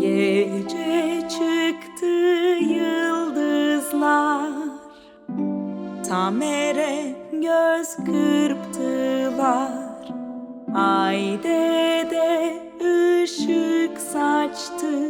Gece çıktı yıldızlar. Tam ere göz kırptılar. Ay de ışık saçtı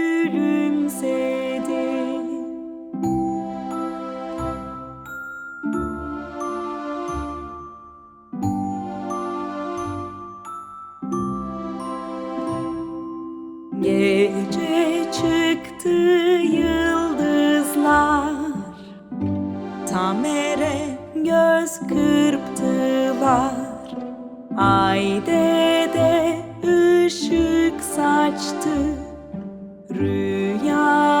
çıktı yıldızlar. Tam ere göz kırptılar. Ay de ışık saçtı. Rüyanı